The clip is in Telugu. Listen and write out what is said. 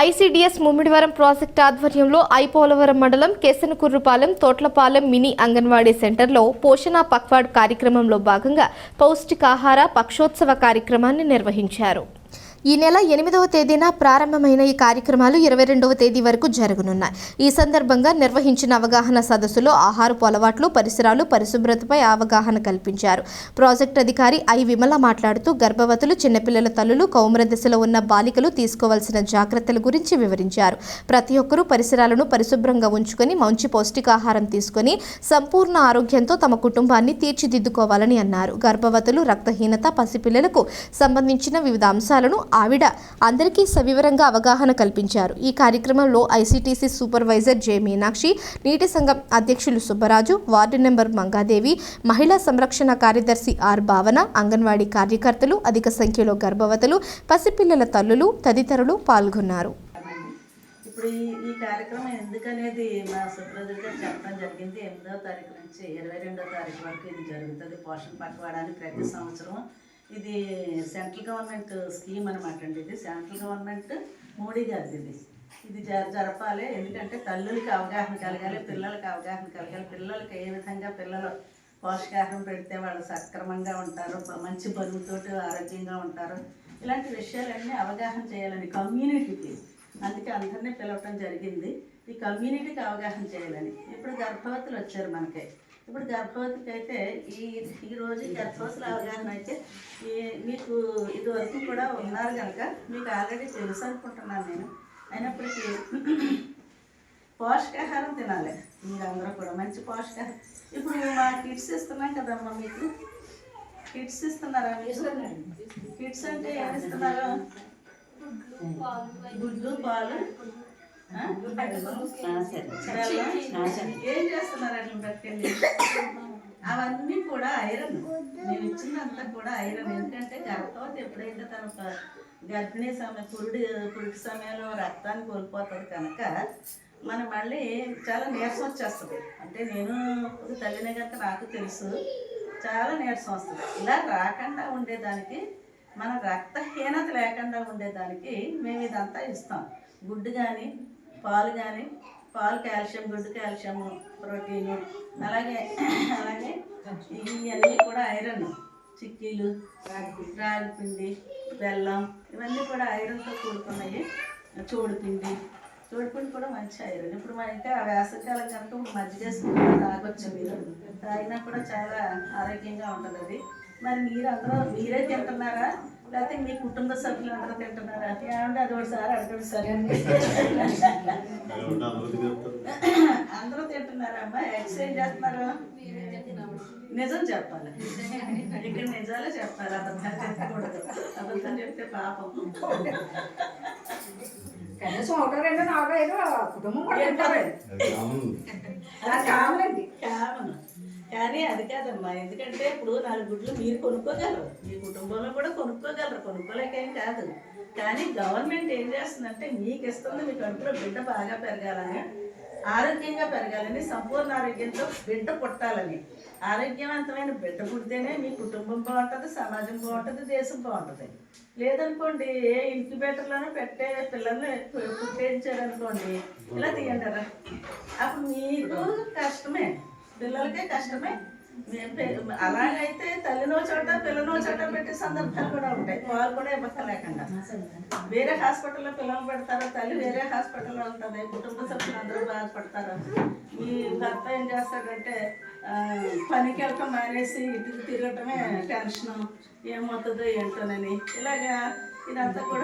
ఐసీడీఎస్ ముమ్మిడివరం ప్రాజెక్ట్ ఆధ్వర్యంలో ఐపోలవరం మండలం కేసనకుర్రుపాలెం తోట్లపాలెం మినీ అంగన్వాడీ సెంటర్లో పోషణ పక్వాడ్ కార్యక్రమంలో భాగంగా పౌష్టికాహార పక్షోత్సవ కార్యక్రమాన్ని నిర్వహించారు. ఈ నెల ఎనిమిదవ తేదీన ప్రారంభమైన ఈ కార్యక్రమాలు ఇరవై రెండవ తేదీ వరకు జరగనున్నాయి. ఈ సందర్భంగా నిర్వహించిన అవగాహన సదస్సులో ఆహారపు అలవాట్లు పరిసరాలు పరిశుభ్రతపై అవగాహన కల్పించారు. ప్రాజెక్ట్ అధికారి ఐ విమల మాట్లాడుతూ గర్భవతులు చిన్నపిల్లల తల్లులు కౌమర దశలో ఉన్న బాలికలు తీసుకోవాల్సిన జాగ్రత్తల గురించి వివరించారు. ప్రతి ఒక్కరూ పరిసరాలను పరిశుభ్రంగా ఉంచుకొని మంచి పౌష్టికాహారం తీసుకొని సంపూర్ణ ఆరోగ్యంతో తమ కుటుంబాన్ని తీర్చిదిద్దుకోవాలని అన్నారు. గర్భవతులు రక్తహీనత పసిపిల్లలకు సంబంధించిన వివిధ అంశాలను ఆవిడ అందరికీ సవివరంగా అవగాహన కల్పించారు. ఈ కార్యక్రమంలో ఐసీటీసీ సూపర్వైజర్ జె మీనాక్షి నీటి సంఘం అధ్యక్షులు సుబ్బరాజు వార్డు నెంబర్ మంగాదేవి మహిళా సంరక్షణ కార్యదర్శి ఆర్ భావన అంగన్వాడీ కార్యకర్తలు అధిక సంఖ్యలో గర్భవతులు పసిపిల్లల తల్లులు తదితరులు పాల్గొన్నారు. ఇప్పుడు ఈ ఈ కార్యక్రమం ఎందుకనేది మా సుప్రజల్ గారు చెప్పడం జరిగింది. ఎనిమిదవ తారీఖు నుంచి ఇరవై రెండవ తారీఖు వరకు ఇది జరుగుతుంది. పోషణ పట్టుకోవడానికి ప్రతి సంవత్సరం ఇది సెంట్రల్ గవర్నమెంట్ స్కీమ్ అనమాట అండి ఇది. సెంట్రల్ గవర్నమెంట్ మోడీ గారిది ఇది. ఇది జ జరపాలి. ఎందుకంటే తల్లులకి అవగాహన కలగాలి పిల్లలకి అవగాహన కలగాలి. పిల్లలకి ఏ విధంగా పిల్లలు పోషకాహారం పెడితే వాళ్ళు సక్రమంగా ఉంటారు మంచి బరువుతోటి ఆరోగ్యంగా ఉంటారు. ఇలాంటి విషయాలన్నీ అవగాహన చేయాలని కమ్యూనిటీకి. అందుకే అందరినీ పిలవటం జరిగింది. ఈ కమ్యూనిటీకి అవగాహన చేయాలని. ఇప్పుడు గర్భవతులు వచ్చారు మనకి. ఇప్పుడు గర్భవతికి అయితే ఈ ఈ రోజు గర్భవతుల అవగాహన అయితే ఈ మీకు ఇదివరకు కూడా ఉన్నారు కనుక మీకు ఆల్రెడీ తెలుసు అనుకుంటున్నాను నేను. అయినప్పటికీ పోషకాహారం తినాలి మీరందరూ కూడా మంచి పోషకాహారం. ఇప్పుడు మా కిడ్స్ ఇస్తున్నాం కదమ్మా మీకు. కిడ్స్ ఇస్తున్నారా మీరు కిడ్స్ అంటే ఏమి ఇస్తున్నారు? గుడ్లు పాలు. ఏం చేస్తున్నారు అట్లా పట్టుకెళ్ళి అవన్నీ కూడా ఐరన్. మేము ఇచ్చినంతా కూడా ఐరన్. ఎందుకంటే గర్భవతి ఎప్పుడైతే తన గర్భిణీ సమయం పురుడు పురుడు సమయంలో రక్తాన్ని కోల్పోతుంది కనుక మనం మళ్ళీ చాలా నీరసం వచ్చేస్తుంది. అంటే నేను ఒక తల్లినే కనుక నాకు తెలుసు చాలా నీరసం వస్తుంది. ఇలా రాకుండా ఉండేదానికి మన రక్తహీనత లేకుండా ఉండేదానికి మేము ఇదంతా ఇస్తాం. గుడ్డు కానీ పాలు కానీ పాలు కాల్షియం గుడ్డు కాల్షియం ప్రోటీను అలాగే అలాగే ఇవన్నీ కూడా ఐరన్ చిక్కీలు రాగి పిండి బెల్లం ఇవన్నీ కూడా ఐరన్తో కూడుకున్నాయి చూడిపిండి చూడిపిండి కూడా మంచి ఐరన్. ఇప్పుడు మన ఇంకా వేసవికాలం కనుక మజ్జిగ తాగొచ్చు మీరు? తాగినా కూడా చాలా ఆరోగ్యంగా ఉంటుంది అది మరి మీరు అందరూ మీరే తింటున్నారా? లేకపోతే మీ కుటుంబ సభ్యులు అందరూ తింటున్నారా. ఏమంటే అది ఒకసారి అడగండి సరే. అందరూ తింటున్నారమ్మా ఎక్సర్సైజ్ చేస్తున్నారు. నిజం చెప్పాలి. ఇక్కడ నిజాలే చెప్పాలి. అబద్ధాలు చెప్పకూడదు. అబద్ధం చెప్తే పాపం. కనీసం ఒకటి రెండు నాలుగు ఐదు కుటుంబం కూడా ఏంటారు? తింటారు. అలా కావాలండి కామన్. కానీ అది కాదమ్మా. ఎందుకంటే ఇప్పుడు నాలుగు గుడ్లు మీరు కొనుక్కోగలరు. మీ కుటుంబంలో కూడా కొనుక్కోగలరు. కొనుక్కోలేకేం కాదు. కానీ గవర్నమెంట్ ఏం చేస్తుందంటే మీకు ఇస్తుంది మీ కంట్లో బిడ్డ బాగా పెరగాలని ఆరోగ్యంగా పెరగాలని సంపూర్ణ ఆరోగ్యంతో బిడ్డ పుట్టాలని. ఆరోగ్యవంతమైన బిడ్డ పుడితేనే మీ కుటుంబం బాగుంటుంది సమాజం బాగుంటుంది దేశం బాగుంటుంది. లేదనుకోండి ఏ ఇంక్యుబేటర్లోనే పెట్టే పిల్లల్ని పుట్టేయించారనుకోండి ఇలా తీయండి అప్పుడు మీకు కష్టమే. పిల్లలకే కష్టమే. మేము అలాగైతే తల్లినో చోట పిల్లనో చోట పెట్టే సందర్భాలు కూడా ఉంటాయి. వాళ్ళు కూడా ఇబ్బంది లేకుండా. వేరే హాస్పిటల్లో పిల్లలు పెడతారు? తల్లి వేరే హాస్పిటల్లో ఉంటుంది. కుటుంబ సభ్యులు అందరూ బాధపడతారు? ఈ భర్త ఏం చేస్తాడంటే పనికి వెళ్ళటం మానేసి ఇంటికి తిరగటమే టెన్షన్. ఏమవుతుందో ఏంటోనని. ఇలాగా ఇదంతా కూడా